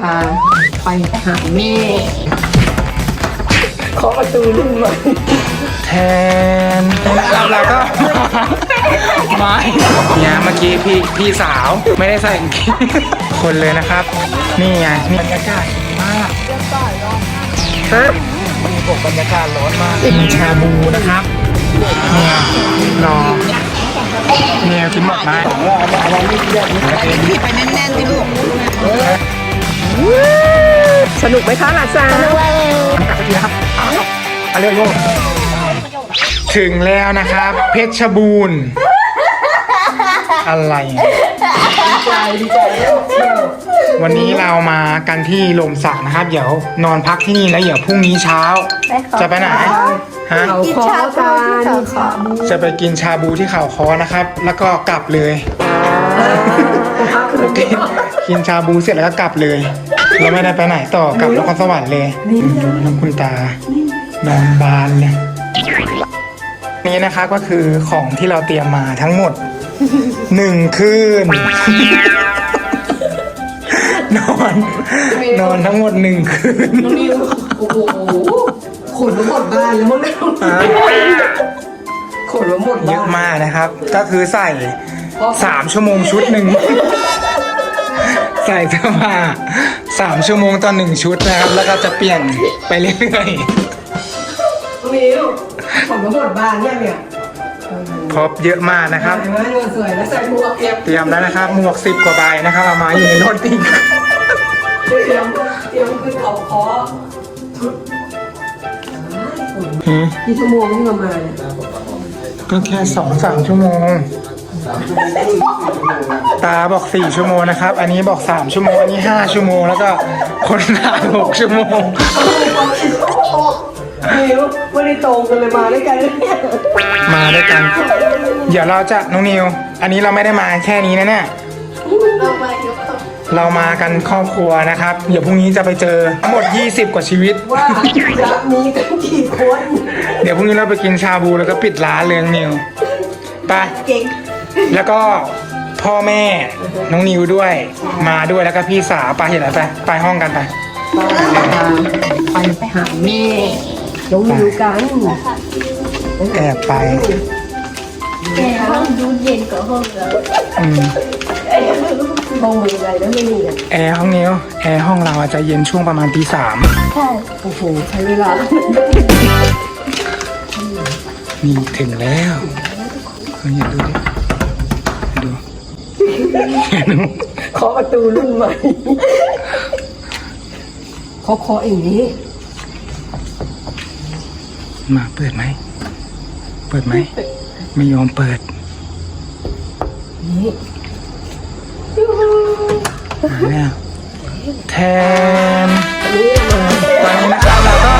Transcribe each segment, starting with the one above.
พาไปหาแม่เคาะประตูรุ่นใหม่แทนแล้วเราก็ไม่เนี่ยเมื่อกี้พี่พี่สาวไม่ได้ใส่กางเกงคนเลยนะครับ นี่ไงนี่บรรยากาศดีมากเฮ้ยมีบรรยากาศร้อนมากมีชาบูนะครับเนี่ยรอเนี่ยกินหมดไหมไปแน่นๆสิลูก สนุกไหมคะหลานซานะครับเอาเร็วโยกถึงแล้วนะครับ เพชรบูรณ์อะไรใจดีใจแล้ววันนี้เรามากันที่ลมสักนะครับ เดี๋ยวนอนพักที่นี่แล้วเดี๋ยวพรุ่งนี้เช้า จะไปไหนฮะเขาคอกันจะไปกินชาบูที่เขาคอนะครับ แล้วก็กลับเลย กินชาบูเสร็จแล้วก็กลับเลยเราไม่ได้ไปไหนต่อกลับนครสวรรค์เลยดูน้ำคุณตานอนบานเลยนี่นะครับก็คือของที่เราเตรียมมาทั้งหมดหนึ่งคืน นอน นอนทั้งหมดหนึ่งคืนน้องนิวโอ้โหขนมาหมดบ้านแล้วมั้งเนี่ยขนมาหมดเยบ้าอะนมากนะครับ ก็คือใส่ สามชั่วโมงชุดหนึ่ง ใส่เสื้อผ้าสามชั่วโมงต่อหนึ่งชุดนะครับ แล้วก็จะเปลี่ยนไปเรื่อยน้องนิวขนมาหมดบ้านเนี่ยเนี่ยๆครบเยอะมากนะครับใส่มาดูสวยแล้วใส่หมวกเอฟเตรียมแล้วนะครับ หมวกสิบกว่าใบนะครับเอามาอยู่ในรถอีกเตรียมเตรียมคือเขาคอชุดหือกี่ชั่วโมงที่เรามาเนี่ยก็แค่สองสามชั่วโมง ตาบอกสี่ชั่วโมงนะครับ อันนี้บอกสามชั่วโมง อันนี้ห้าชั่วโมง แล้วก็คนถ่ายหกชั่วโมง นิวไม่ได้ตรงกันเลยมาด้วยกันเลยเนี่ยมาด้วยกัน เดี๋ยวเราจะน้องนิว อันนี้เราไม่ได้มาแค่นี้นะเนี่ยเรามากันครอบครัวนะครับ เดี๋ยวพรุ่งนี้จะไปเจอทั้งหมด 20 กว่าชีวิต ว่ารักนี้กันกี่คนเดี๋ยวพรุ่งนี้เราไปกินชาบูแล้วก็ปิดร้านเลยน้องนิว ไป เก่ง แล้วก็พ่อแม่น้องนิวด้วย มาด้วยแล้วก็พี่สาวไปเห็นแล้วไปไปห้องกันไปไปไปหาแม่น้องนิวกันแอบไปแต่ห้องดูเย็นกว่าห้องเราอืมห้องมีอะไรแล้วไม่มีเลยแอร์ห้องนิวแอร์ห้องเราอาจจะเย็นช่วงประมาณตีสามใช่โอ้โหใช้เวลานี่ถึงแล้วเฮ้ยดูดิดู ดูเคาะประตูรุ่นใหม่เคาะเคาะอย่างนี้ มาเปิดไหม เปิดไหม ไม่ยอมเปิด นี่มาแล้วแทนนี่มาตอนนี้นะครับเราก็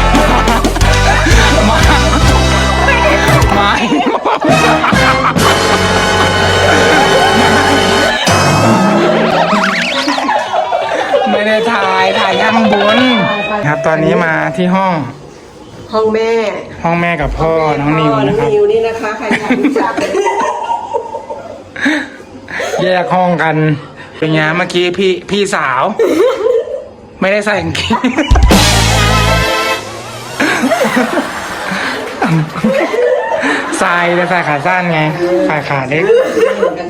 มา มา ตอนนี้มาที่ห้องห้องแม่ห้องแม่กับพ่อน้องนิวพ่นะครับนิวนี่นะคะใครอยากรู้จัก แยกห้องกัน เป็นไงเมื่อกี้พี่พี่สาว ไม่ได้ใส่กางเกงใส่แต่ใส่ขาสั้นไงใส่ขาเล็กเล่นกัน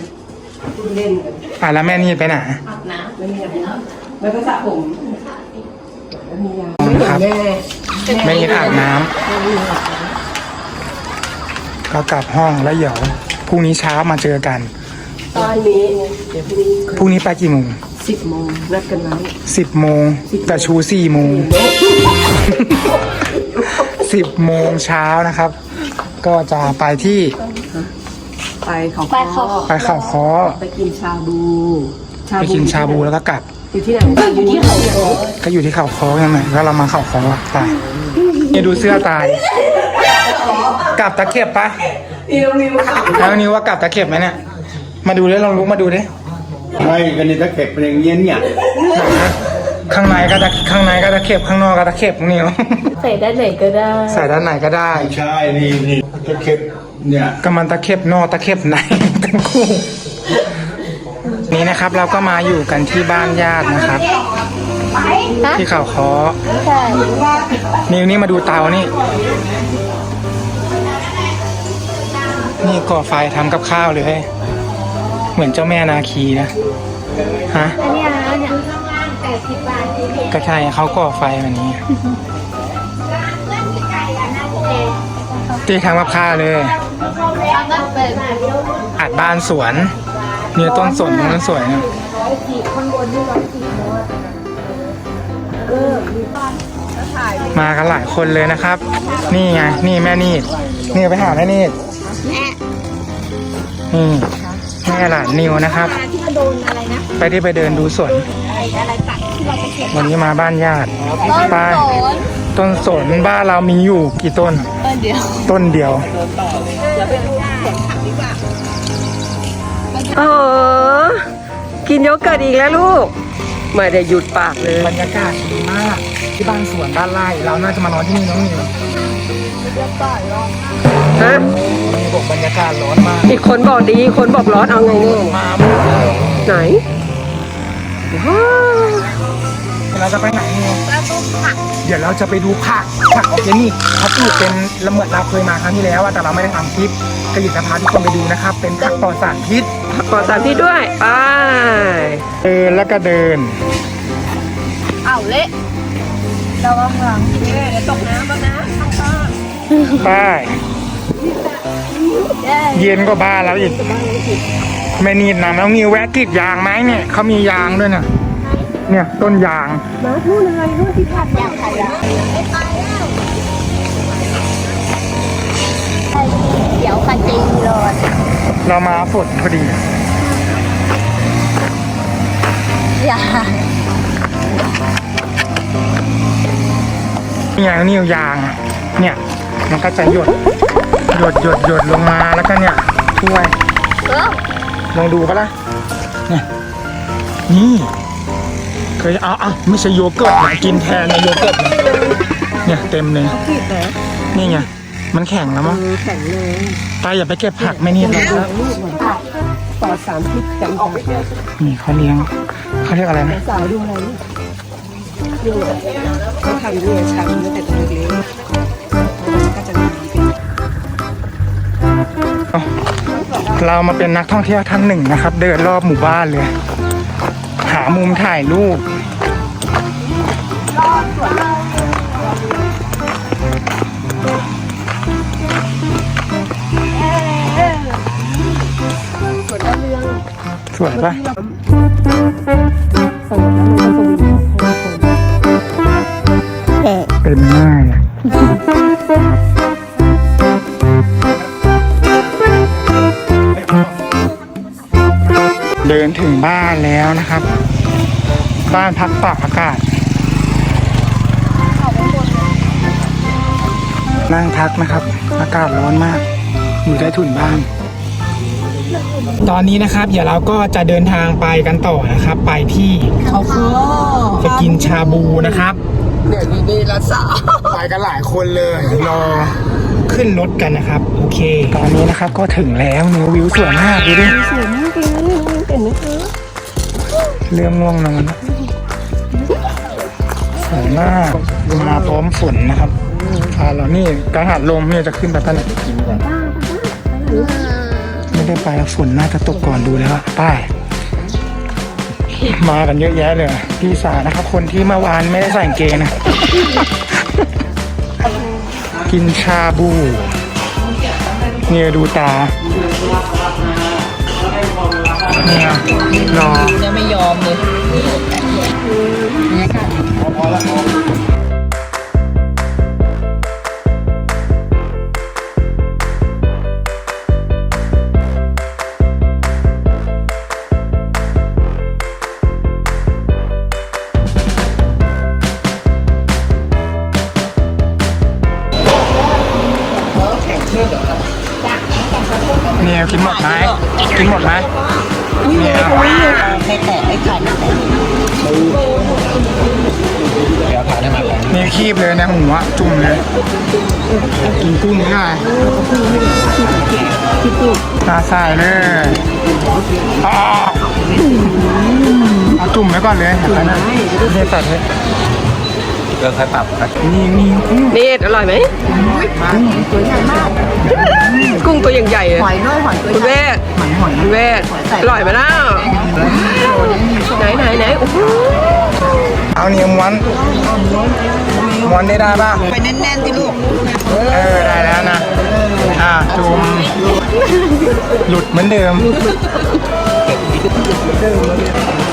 เล่นกันอะแล้วแม่นี่ไปไหนอาบน้ไม่มีอะไรแล้วก็สระผมแล้ว มียาไม่เห็นแม่ไม่ยินอาบน้ำก็กลับห้องแล้วเดี๋ยวพรุ่งนี้เช้ามาเจอกันตอนนี้เดี๋ยวพรุ่งนี้พรุ่งนี้ไปกี่โมงสิบโมงนัดกันไว้สิบโมงแต่ชูสี่โมงสิบโมงเช้านะครับ ก็จะไปที่ไปเขาำไปเขาไปเข่าวคอไปกินชาบู ไปกินชาบูแล้วก็กลับ อยู่ที่ไหนอยู่ที่เขาโก็อยู่ที่เข่าวคอยังไงก็เรามาเข่าวคอตายนี่ดูเสื้อตาย กลับตะเข็บปะนี่น้องนิวค่ะแล้วนิ้วว่ากลับตะเข็บไหมเนี่ย มาดูดิลองลุกมาดูดิไม่กันนี่ถ้าเก็บเป็นอย่างเงี้ยเนี่ยข้างในก็ตะข้างในก็ตะเข็บข้างนอกก็ตะเข็บนิ้วใส่ด้านไหนก็ได้ ใส่ด้านไหนก็ได้ ใช่นี่นี่ถ้าเก็บเนี่ยก็มันตะเข็บนอกตะเข็บในทั้งคู่ นี่นะครับเราก็มาอยู่กันที่บ้านญาตินะครับ ที่เขาคอใช่นี่นี่มาดูเตานี่ นี่ก่อไฟทำกับข้าวเลย เหมือนเจ้าแม่นาคีนะฮะอันนี้อะไรนะเนี่ยแปดสิบบาทที่เพจก็ใช่เขาก่อไฟแบบนี้ตีทำกับข้าวเลยแล้วก็เปิดอัดบ้านสวน เนี่ยต้นสนมันสวยนะร้อยสี่ข้างบนนี่ร้อยสี่โน้ตมากันหลายคนเลยนะครับ นี่ไง นี่แม่นีดนี่ไปหาแม่นีดนี่แม่หลานนิวนะครับ ที่มาโดนอะไรนะ ไปที่ไปเดินดูสวน อะไรอะไรตัดที่เราไปเก็บวันนี้มาบ้านญาติต้นไปโสนต้นสนบ้านเรามีอยู่กี่ต้น ต้นเดียว ต้นเดียว อ๋อกินโยเกิร์ตอีกแล้วลูกไม่ได้หยุดปากเลย บรรยากาศดีมากที่บ้านสวนบ้านไร่เราน่าจะมานอนที่นี่น้องนิวฮะนี่บอกบรรยากาศร้อนมากอีกคนบอกดีอีกคนบอกร้อนเอาไงเนี่ยมาหมดเลยไหนว้าว เราจะไปไหนนิวเดี๋ยวเราจะไปดูผักผักของเจนี่เขาปลูกเป็นละเหมือนเราเคยมาครั้งที่แล้วอะแต่เราไม่ได้ทำคลิปก็อยากจะพาทุกคนไปดูนะครับ เป็นผักปลอดสารพิษขอสามที่ด้วยไปเดินแล้วก็เดิน อ้าวเละระวังหลังเดี๋ยวตกน้ำแล้วนะข้างไปเย็นกว่าบ้านเราอีก ไม่นีดนะน้องนิวแวะกรีดยางไหมเนี่ยเขามียางด้วยนะ เนี่ยต้นยาง มาพูดอะไรนู่นที่ผัดอยากขยับไม่ไปแล้วเดี๋ยวคันจีรอดเรามาฝนพอดีอย่านี่ไงนี่ยางอะเนี่ย มันก็จะหยด หยดหยดหยดลงมาแล้วก็เนี่ยถ้วยเออลองดูปะล่ะเนี่ยนี่เค ยเอาเอาไม่ใช่โยเกิร์ตนะกินแทนในโยเกิร์ตนะเนี่ยเต็มเลยผิดนะนี่ไง มันแข็งแล้วมั้งเออแข็งเลยไปอย่าไปเก็บผักไม่นี่หรอกลูกเหมือนผักปลอดสารพิษกันออกนี่เขาเลี้ยงเขาเรียกอะไรนะสาวดูอะไรนี่ดูอะเขาทำด้วยช้ำตั้งแต่ตัวเล็กๆก็จะมีเป็นเอาเรามาเป็นนักท่องเที่ยวท่านหนึ่งนะครับ เดินรอบหมู่บ้านเลย หามุมถ่ายรูป สวยปะเต็มหน้าเลยเดินถึงบ้านแล้วนะครับ บ้านพักตากอากาศ นั่งพักนะครับ อากาศร้อนมาก อยู่ใต้ถุนบ้าน ตอนนี้นะครับ เดี๋ยวเราก็จะเดินทางไปกันต่อนะครับ ไปที่เขาคือจะกินชาบูนะครับ เดี๋ยวนี้นี่ละสาวไปกันหลายคนเลยรอขึ้นรถกันนะครับ โอเค ตอนนี้นะครับก็ถึงแล้วนิววิวสวยมากดูดิสวยมากเลยเห็นไหมคะเริ่มง่วงนอนแล้วสวยมากมาพร้อมฝนนะครับพาเรานี่กังหัดลมเนี่ยจะขึ้นไปตั้งไม่ ได้ไปแล้วฝนน่าจะตกก่อนดูแล้วไป้ายมากันเยอะแยะเลยพี่สานะครับ คนที่เมื่อวานไม่ได้ใส่กางเกงนะ กินชาบูเนี่ยดูตาเนี่ยรอยังไม่ยอมเลย กินหมดไหมกินหมดไหมเนี่ยไม่แตะไม่ขาดนี่คีบเลยนะหมูอะจุ่มเลยกินกุ้งไม่ได้ตาใส่เลยอ๋อเอาจุ่มไว้ก่อนเลยเห็นไหมนะนี่ตัดเลยเกินใครปรับนะนี่นี่นี่อร่อยไหมกุ้ งตัวอย่างใหญ่หอยน้อยหอยคุณแม่คุณแม่อร่อยไหมล่ะไหนไหนไหนโอ้โหเอาเนี่ยม้วนม้วนได้ได้ป่ะไปแน่นๆที่ลูกเออได้แล้วนะอ่าจุ่มหลุดเหมือนเดิม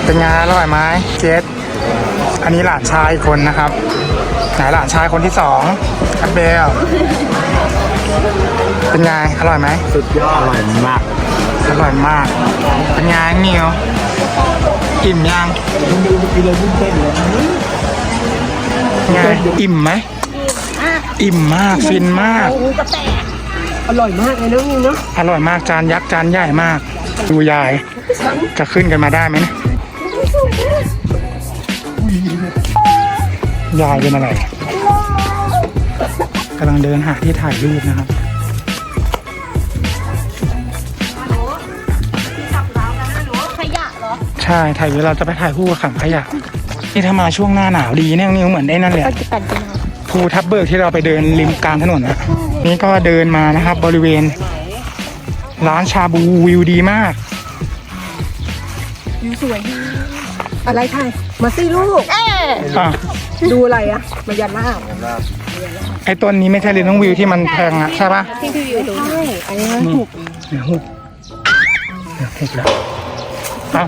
เป็นไงอร่อยไหมเจสอันนี้หลานชายอีกคนนะครับไหนหลานชายคนที่สองอันเบล เป็นไง อร่อยไหม สุดยอด อร่อยมาก อร่อยมาก เป็นไงเหนียวอิ่มยังไงอิ่มไหม อิ่มมาก ฟินมาก อร่อยมากเลยน้องนิวเนาะอร่อยมากจานยักษ์จานใหญ่มาก ดูยาย จะขึ้นกันมาได้ไหมเนี่ยยายเป็นอะไรกำลังเดินหาที่ถ่ายรูปนะครับ ใช่ถ่ายเวลาจะไปถ่ายคู่กับขังขยะนี่ถ้ามาช่วงหน้าหนาวดีเนี่ยนิวเหมือนได้นั่นแหละก็จะตัดกันนะภูทับเบิกที่เราไปเดินริมกลางถนนนะนี่ก็เดินมานะครับ บริเวณ ร้านชาบูวิวดีมากอะไรค่ะมาสิลูก อะดูอะไรอะมายันหน้าไอ้ต้นนี้ไม่ใช่เลยน้องวิวที่มันแพงอะใช่ปะที่พี่อยู่ตรงนี้อันนี้นี่เหลือหุบเหลือหุบแล้ว เอ้า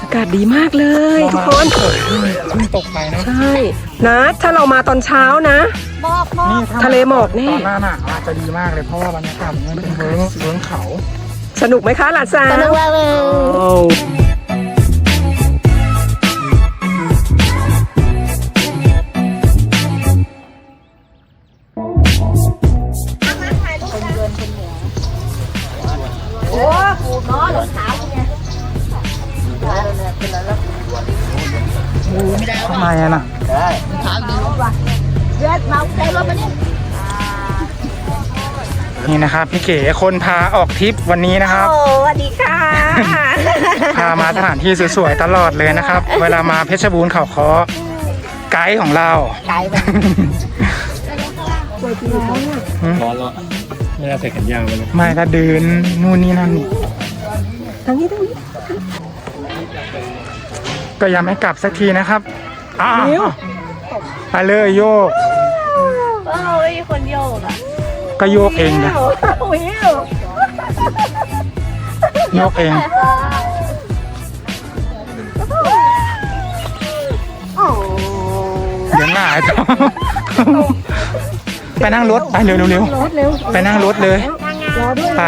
อากาศดีมากเลยทุกคนเพิ่งตกไปเนาะใช่นะถ้าเรามาตอนเช้านะ บอกบอนี่กถ้าทะเลหมอกนี่ ตอนหน้าหนาวอาจจะดีมากเลยเพราะว่าบรรยากาศมันเป็นเวิ้งเวิ้งเขา สนุกไหมคะหลานสาวสนุกมากเลยท พี่เก๋คนพาออกทริปวันนี้นะครับ โอ้สวัสดีค่ะ พามาสถานที่สวยๆตลอดเลยนะครับ เวลามาเพชรบูรณ์เขาคอไกด์ของเรา ไกลไปร้อนแล้วไม่ได้ใส่แขนยาวเลยไม่ก็เดินนู่นนี่นั่นทางนี้ทางนี้ก็ยังไม่กลับสักทีนะครับอ้าวเร็วไปเลยโยกก็เราไม่มีคนโยกอะ ก็โยกเองนะวิวโยกเอง เดี๋ยวหง่ายต่อไปนั่งรถไปเร็วเร็วๆไปนั่งรถเลยไป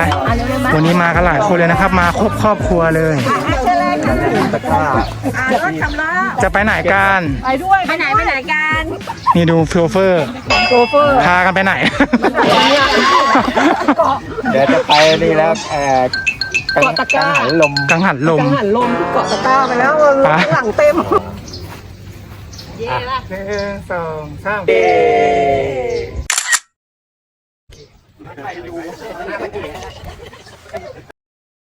วันนี้มากันหลายคนเลยนะครับ มาครบครอบครัวเลย ตะกร้ารถชำระจะไปไหนกันไปด้วยไปไหนไปไหนกันนี่ดูโชเฟอร์โชเฟอร์พากันไปไหนเดี๋ยวจะไปนี่แล้วเอ่อกังกังหันลมกังหันลมกังหันลมที่เกาะตะกร้าไปแล้วไปหลังเต็มหนึ่งสองสาม